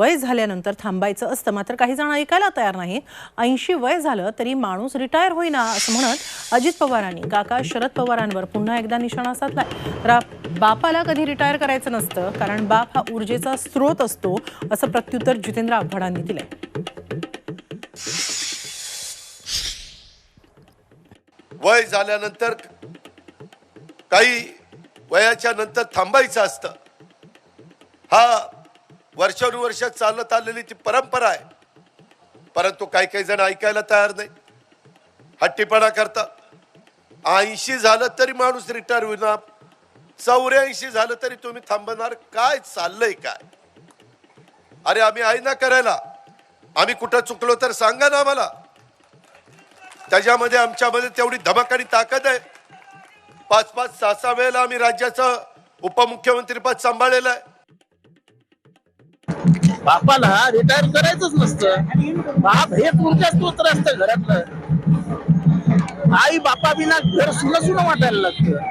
वय झाल्यानंतर थांबायचं असतं. मात्र काही जण ऐकायला तयार नाही ऐंशी वय झालं तरी माणूस रिटायर होईना असं म्हणत अजित पवारांनी. काका शरद पवारांवर पुन्हा एकदा निशाणा साधलाय. तर बापाला कधी रिटायर करायचं नसतं कारण बाप हा ऊर्जेचा स्रोत असतो असं प्रत्युत्तर जितेंद्र आव्हाडांनी दिलंय. वय झाल्यानंतर काही वयाच्या नंतर थांबायचं असतं. हा वर्षानुवर्ष चालत आलेली ती परंपरा आहे. परंतु काही काही जण ऐकायला तयार नाही. हट्टीपणा करता ऐंशी झालं तरी माणूस रिटायर होईना. चौऱ्याऐंशी झालं तरी तुम्ही थांबणार. काय चाललंय काय? अरे आम्ही आहे ना करायला. आम्ही कुठं चुकलो तर सांगा ना आम्हाला. त्याच्यामध्ये आमच्यामध्ये तेवढी धमक आणि ताकद आहे. पाच पाच सहा सहा वेळेला आम्ही राज्याचं उपमुख्यमंत्रीपद सांभाळलेलं आहे. बापाला रिटायर करायचंच नसतं. बाप हे ऊर्जा स्त्रोत असतं घरातलं. आई बापा बिना घर सुन सुन वाटायला लागतं.